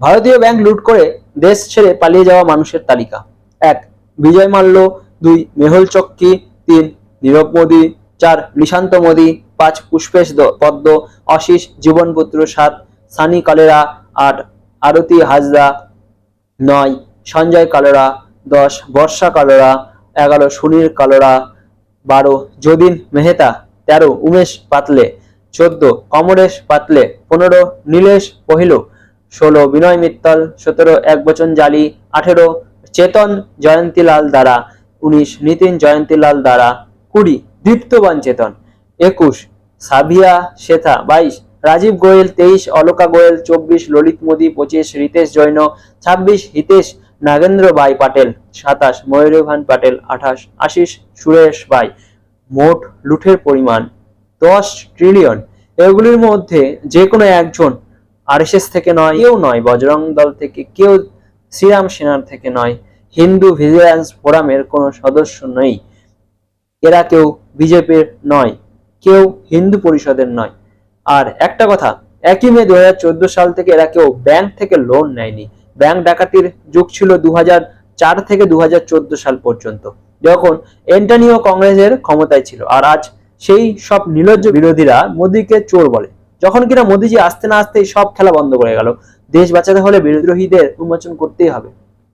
ভারতীয় ব্যাংক লুট করে দেশ ছেড়ে পালিয়ে যাওয়া মানুষের তালিকা। এক, বিজয় মাল্য। দুই, মেহুল চক্কি। তিন, নীরব মোদী। চার, নিশান্ত মোদী। পাঁচ, পুষ্পেশ পদ্ম। অশিস, জীবনপুত্র সাত, সানি কালেরা। আট, আরতি হাজরা। নয়, সঞ্জয় কালোরা। দশ, বর্ষা কালোরা। এগারো, সুনীল কালোরা। বারো যদিন মেহতা। তেরো, উমেশ পাতলে। চোদ্দ কমরেশ পাতলে। পনেরো, নীলেশ পহিল। ষোলো বিনয় মিত্তল, সতেরো এক বচন জালি, আঠেরো চেতন জয়ন্তীলাল দ্বারা, উনিশ নিতিন জয়ন্তীলাল দ্বারা, কুড়ি দীপ্তবান চেতন, একুশ সাভিয়া শেথা, বাইশ রাজীব গোয়েল, তেইশ অলকা গোয়েল, চব্বিশ ললিত মোদী, পঁচিশ রিতেশ জৈন, ছাব্বিশ হিতেশ নাগেন্দ্র বাই পাটেল, সাতাশ ময়ূরভান পাটেল, আঠাশ আশিস সুরেশ বাই। মোট লুঠের পরিমাণ দশ ট্রিলিয়ন এগুলির মধ্যে যে কোনো একজন আরএসএস থেকে নয়, কেউ নয়, বজরং দল থেকে কেউ, শ্রীরাম সেনার থেকে নয়, হিন্দু ভিজিলেন্স ফোরামের কোনো সদস্য নেই। এরা কেউ বিজেপির নয়, কেউ হিন্দু পরিষদের নয়। আর একটা কথা, একই মে দু হাজার চোদ্দ সাল থেকে এরা কেউ ব্যাংক থেকে লোন নেয়নি। ব্যাংক ডাকাতির যুগ ছিল দু চার থেকে দু হাজার চোদ্দ সাল পর্যন্ত, যখন এন্টানিও কংগ্রেসের ক্ষমতায় ছিল। আর আজ সেই সব নির্লজ্জ বিরোধীরা মোদীকে চোর বলে। যখন কিনা মোদিজি আসতে না আসতেই সব খেলা বন্ধ করে গেল। দেশ বাঁচাতে হলে বিদ্রোহীদের উন্মোচন করতেই হবে।